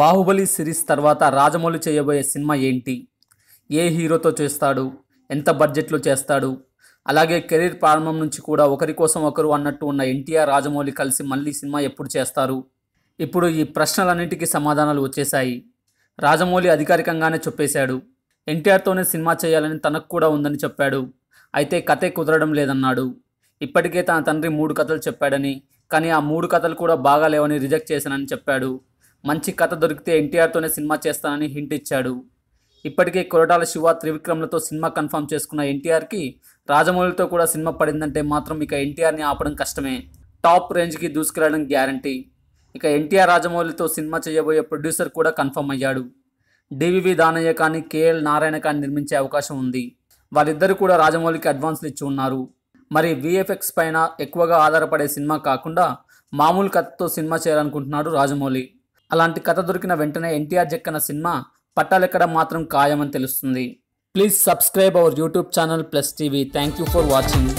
Baahubali series తర్వాత రాజమౌళి చేయబోయే cinema ఏంటి? ఏ హీరోతో చేస్తాడు? ఎంత బడ్జెట్లో చేస్తాడు? అలాగే కెరీర్ ప్రారంభం నుంచి కూడా ఒకరి కోసం ఒకరు అన్నట్టు ఉన్న ఎన్టీఆర్ రాజమౌళి కలిసి మళ్ళీ సినిమా ఎప్పుడు చేస్తారు? ఇప్పుడు ఈ ప్రశ్నలన్నింటికీ సమాధానాలు వచ్చేశాయి. రాజమౌళి అధికారికంగానే చెప్పేశాడు. ఎన్టీఆర్తోనే సినిమా చేయాలని తనకు కూడా ఉందని చెప్పాడు. అయితే కథే కుదరడం లేదన్నాడు. ఇప్పటికే తన తండ్రి మూడు కథలు చెప్పాడని కానీ ఆ మూడు కథలు కూడా బాగా లేవని రిజెక్ట్ చేశానని చెప్పాడు. మంచి కథ దొరికితే ఎన్టీఆర్తోనే సినిమా చేస్తానని హింట్ ఇచ్చాడు. ఇప్పటికే కొరటాల శివ త్రివిక్రమ్లతో సినిమా కన్ఫర్మ్ చేసుకున్న ఎన్టీఆర్కి రాజమౌళితో కూడా సినిమా పడిందంటే మాత్రం ఇక ఎన్టీఆర్ని ఆపడం కష్టమే. టాప్ రేంజ్కి దూసుకెళ్ళడం గ్యారంటీ. ఇక ఎన్టీఆర్ రాజమౌళితో సినిమా చేయబోయే ప్రొడ్యూసర్ కూడా కన్ఫర్మ్ అయ్యాడు. డివివి దానయ్య కానీ కేఎల్ నారాయణ కానీ నిర్మించే అవకాశం ఉంది. వాళ్ళిద్దరు కూడా రాజమౌళికి అడ్వాన్స్లు ఇచ్చి ఉన్నారు. మరి విఎఫ్ఎక్స్ పైన ఎక్కువగా ఆధారపడే సినిమా కాకుండా మామూలు కథతో సినిమా చేయాలనుకుంటున్నాడు రాజమౌళి. అలాంటి కథ దొరికిన వెంటనే ఎన్టీఆర్ జక్కన సినిమా పట్టాలెక్కడం మాత్రం ఖాయమని తెలుస్తుంది. Please subscribe our YouTube channel plus TV. Thank you for watching.